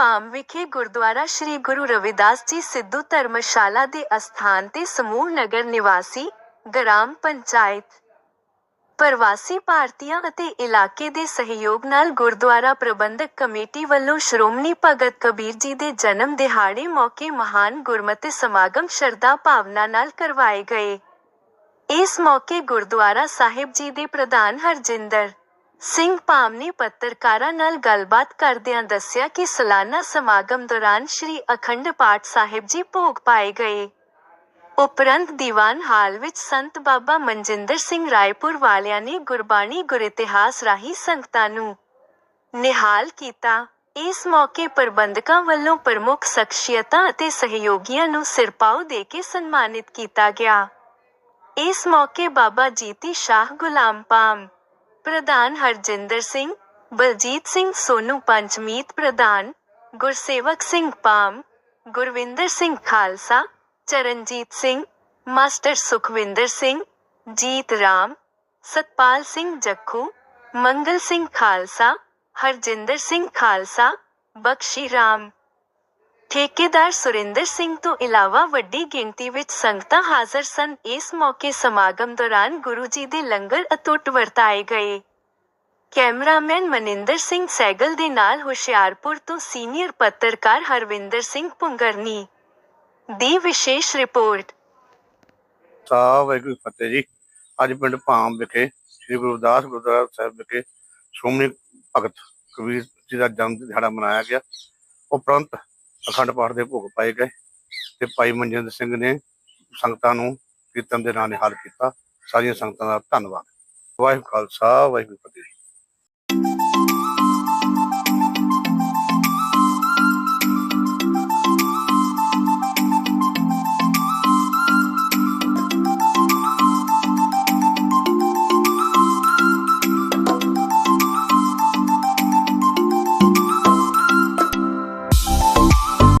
Palm ਵਿਖੇ ਗੁਰਦੁਆਰਾ ਸ੍ਰੀ ਗੁਰੂ ਰਵਿਦਾਸ ਜੀ ਸਿੱਧੂ ਧਰਮਸ਼ਾਲਾ ਦੇ ਅਸਥਾਨ ਤੇ ਸਮੂਹ ਨਗਰ ਨਿਵਾਸੀ ਗ੍ਰਾਮ ਪੰਚਾਇਤ। ਪ੍ਰਵਾਸੀ ਭਾਰਤੀਆਂ ਅਤੇ ਇਲਾਕੇ ਦੇ ਸਹਿਯੋਗ ਨਾਲ ਗੁਰਦੁਆਰਾ ਪ੍ਰਬੰਧਕ ਕਮੇਟੀ ਵੱਲੋਂ ਸ਼੍ਰੋਮਣੀ ਭਗਤ ਕਬੀਰ ਜੀ ਦੇ ਜਨਮ ਦਿਹਾੜੇ ਮੌਕੇ ਮਹਾਨ ਗੁਰਮਤਿ ਸਮਾਗਮ ਸ਼ਰਧਾ ਭਾਵਨਾ ਨਾਲ ਕਰਵਾਏ ਗਏ। ਇਸ ਮੌਕੇ ਗੁਰਦੁਆਰਾ ਸਾਹਿਬ ਜੀ ਦੇ ਪ੍ਰਧਾਨ ਹਰਜਿੰਦਰ ਸਿੰਘ ਪਾਮ ਪੱਤਰਕਾਰਾਂ ਨਾਲ ਗੱਲਬਾਤ ਕਰਦਿਆਂ ਦੱਸਿਆ ਕਿ ਸਾਲਾਨਾ ਸਮਾਗਮ ਦੌਰਾਨ ਸ੍ਰੀ ਅਖੰਡ ਪਾਠ ਸਾਹਿਬ ਜੀ ਭੋਗ ਪਾਏ ਗਏ। ਉਪਰੰਤ ਦੀਵਾਨ ਹਾਲ ਵਿੱਚ ਸੰਤ ਬਾਬਾ ਮਨਜਿੰਦਰ ਸਿੰਘ ਰਾਏਪੁਰ ਵਾਲਿਆਂ ਨੇ ਗੁਰਬਾਣੀ ਗੁਰਿਤਿਹਾਸ ਰਾਹੀਂ ਸੰਗਤਾਂ ਨੂੰ ਨਿਹਾਲ ਕੀਤਾ। ਇਸ ਮੌਕੇ ਪ੍ਰਬੰਧਕਾਂ ਵੱਲੋਂ ਪ੍ਰਮੁੱਖ ਸ਼ਖਸੀਅਤਾਂ ਅਤੇ ਸਹਿਯੋਗੀਆਂ ਨੂੰ ਸਿਰਪਾਓ ਦੇ ਕੇ ਸਨਮਾਨਿਤ ਕੀਤਾ ਗਿਆ। ਇਸ ਮੌਕੇ ਬਾਬਾ ਜੀਤੀ ਸ਼ਾਹ ਗੁਲਾਮ ਪਾਮ ਪ੍ਰਧਾਨ ਹਰਜਿੰਦਰ ਸਿੰਘ, ਬਲਜੀਤ ਸਿੰਘ ਸੋਨੂ ਪੰਚਮੀਤ ਪ੍ਰਧਾਨ, ਗੁਰਸੇਵਕ ਸਿੰਘ ਪਾਮ, ਗੁਰਵਿੰਦਰ ਸਿੰਘ ਖਾਲਸਾ, ਚਰਨਜੀਤ ਸਿੰਘ, ਮਾਸਟਰ ਸੁਖਵਿੰਦਰ ਸਿੰਘ, ਜੀਤ ਰਾਮ, ਸਤਪਾਲ ਸਿੰਘ ਜੱਖੂ, ਮੰਗਲ ਸਿੰਘ ਖਾਲਸਾ, ਹਰਜਿੰਦਰ ਸਿੰਘ ਖਾਲਸਾ, ਬਖਸ਼ੀ ਰਾਮ। ਠੇਕੇਦਾਰ ਸੁਰਿੰਦਰ ਸਿੰਘ ਤੋਂ ਇਲਾਵਾ ਵੱਡੀ ਗਿਣਤੀ ਵਿੱਚ ਸੰਗਤਾਂ ਹਾਜ਼ਰ ਸਨ। ਇਸ ਮੌਕੇ ਸਮਾਗਮ ਦੌਰਾਨ ਗੁਰੂ ਜੀ ਦੇ ਲੰਗਰ ਅਤੁੱਟ ਵਰਤਾਏ ਗਏ। ਕੈਮਰਾਮੈਨ ਮਨਿੰਦਰ ਸਿੰਘ ਸੈਗਲ ਦੇ ਨਾਲ ਹੁਸ਼ਿਆਰਪੁਰ ਤੋਂ ਸੀਨੀਅਰ ਪੱਤਰਕਾਰ ਹਰਵਿੰਦਰ ਸਿੰਘ ਪੁੰਗਰਨੀ ਦੀ ਵਿਸ਼ੇਸ਼ ਰਿਪੋਰਟ। ਸਾਹਿਬ ਵਾਹਿਗੁਰੂ ਫਤਿਹ ਜੀ। ਅੱਜ ਪਿੰਡ ਭਾਮ ਵਿਖੇ ਸ੍ਰੀ ਗੁਰੂ ਰਵਿਦਾਸ ਗੁਰਦੁਆਰਾ ਸਾਹਿਬ ਵਿਖੇ ਸ਼੍ਰੋਮਣੀ ਭਗਤ ਕਬੀਰ ਜੀ ਦਾ ਜਨਮ ਦਿਹਾੜਾ ਮਨਾਇਆ ਗਿਆ। ਉਪਰੰਤ ਅਖੰਡ ਪਾਠ ਦੇ ਭੋਗ ਪਾਏ ਗਏ ਤੇ ਭਾਈ ਮਨਜਿੰਦਰ ਸਿੰਘ ਨੇ ਸੰਗਤਾਂ ਨੂੰ ਕੀਰਤਨ ਦੇ ਨਾਲ ਨਿਹਾਲ ਕੀਤਾ। ਸਾਰੀਆਂ ਸੰਗਤਾਂ ਦਾ ਧੰਨਵਾਦ। ਵਾਹਿਗੁਰੂ ਖਾਲਸਾ, ਵਾਹਿਗੁਰੂ ਫਤਿਹ।